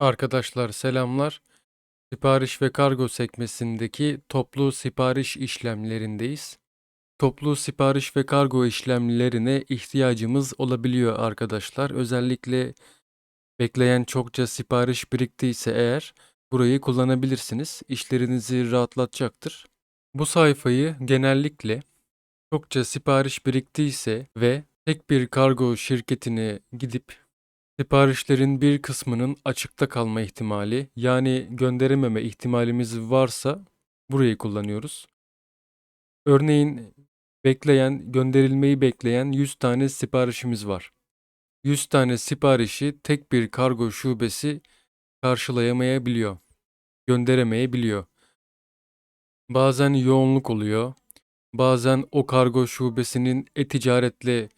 Arkadaşlar selamlar. Sipariş ve kargo sekmesindeki toplu sipariş işlemlerindeyiz. Toplu sipariş ve kargo işlemlerine ihtiyacımız olabiliyor arkadaşlar. Özellikle bekleyen çokça sipariş biriktiyse eğer burayı kullanabilirsiniz. İşlerinizi rahatlatacaktır. Bu sayfayı genellikle çokça sipariş biriktiyse ve tek bir kargo şirketine gidip Siparişlerin bir kısmının açıkta kalma ihtimali, yani gönderememe ihtimalimiz varsa burayı kullanıyoruz. Örneğin bekleyen, gönderilmeyi bekleyen 100 tane siparişimiz var. 100 tane siparişi tek bir kargo şubesi karşılayamayabiliyor, gönderemeyebiliyor. Bazen yoğunluk oluyor, bazen o kargo şubesinin e-ticaretle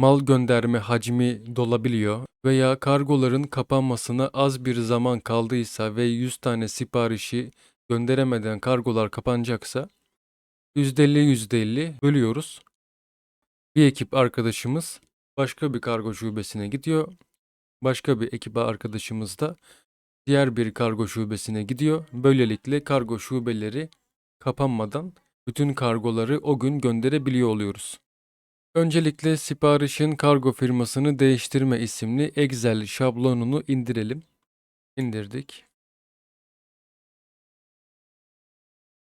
mal gönderme hacmi dolabiliyor veya kargoların kapanmasına az bir zaman kaldıysa ve 100 tane siparişi gönderemeden kargolar kapanacaksa %50 %50 bölüyoruz. Bir ekip arkadaşımız başka bir kargo şubesine gidiyor. Başka bir ekip arkadaşımız da diğer bir kargo şubesine gidiyor. Böylelikle kargo şubeleri kapanmadan bütün kargoları o gün gönderebiliyor oluyoruz. Öncelikle siparişin kargo firmasını değiştirme isimli Excel şablonunu indirelim. İndirdik.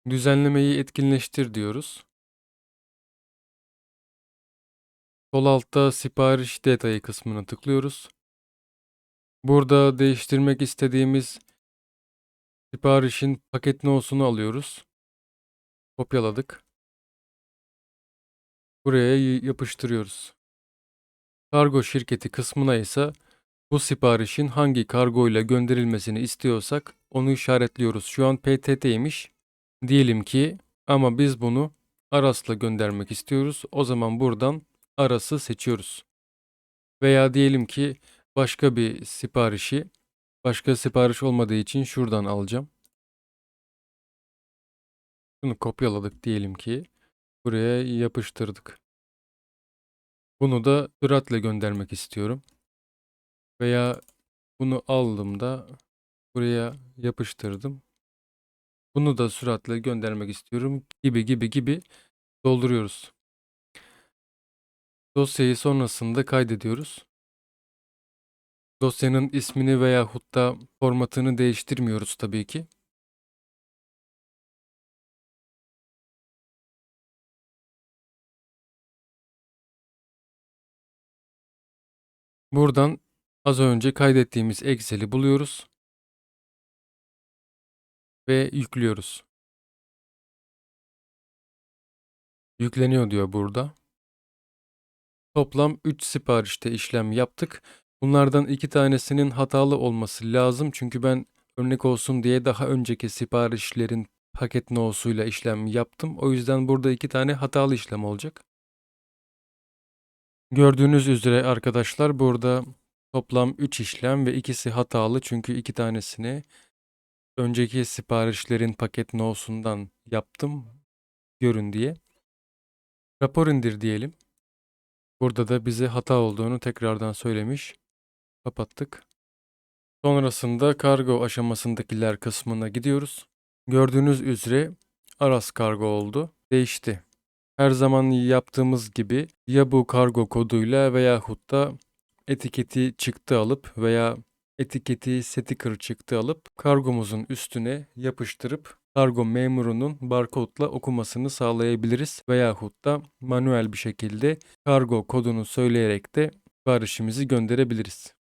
Düzenlemeyi etkinleştir diyoruz. Sol altta sipariş detayı kısmına tıklıyoruz. Burada değiştirmek istediğimiz siparişin paket nosunu alıyoruz. Kopyaladık. Buraya yapıştırıyoruz. Kargo şirketi kısmına ise bu siparişin hangi kargo ile gönderilmesini istiyorsak onu işaretliyoruz. Şu an PTT'ymiş. Diyelim ki ama biz bunu Aras'la göndermek istiyoruz. O zaman buradan Aras'ı seçiyoruz. Veya diyelim ki başka bir siparişi başka sipariş olmadığı için şuradan alacağım. Bunu kopyaladık diyelim ki. Buraya yapıştırdık. Bunu da süratle göndermek istiyorum. Veya bunu aldım da buraya yapıştırdım. Bunu da süratle göndermek istiyorum gibi gibi gibi dolduruyoruz. Dosyayı sonrasında kaydediyoruz. Dosyanın ismini veya da formatını değiştirmiyoruz tabii ki. Buradan az önce kaydettiğimiz Excel'i buluyoruz ve yüklüyoruz. Yükleniyor diyor burada. Toplam 3 siparişte işlem yaptık. Bunlardan 2 tanesinin hatalı olması lazım. Çünkü ben örnek olsun diye daha önceki siparişlerin paket nosuyla işlem yaptım. O yüzden burada 2 tane hatalı işlem olacak. Gördüğünüz üzere arkadaşlar burada toplam 3 işlem ve ikisi hatalı çünkü iki tanesini önceki siparişlerin paket no'sundan yaptım görün diye. Rapor indir diyelim. Burada da bize hata olduğunu tekrardan söylemiş. Kapattık. Sonrasında kargo aşamasındakiler kısmına gidiyoruz. Gördüğünüz üzere Aras kargo oldu. Değişti. Her zaman yaptığımız gibi ya bu kargo koduyla veyahut da etiketi çıktı alıp veya etiketi sticker çıktı alıp kargomuzun üstüne yapıştırıp kargo memurunun barkodla okumasını sağlayabiliriz veyahut da manuel bir şekilde kargo kodunu söyleyerek de siparişimizi gönderebiliriz.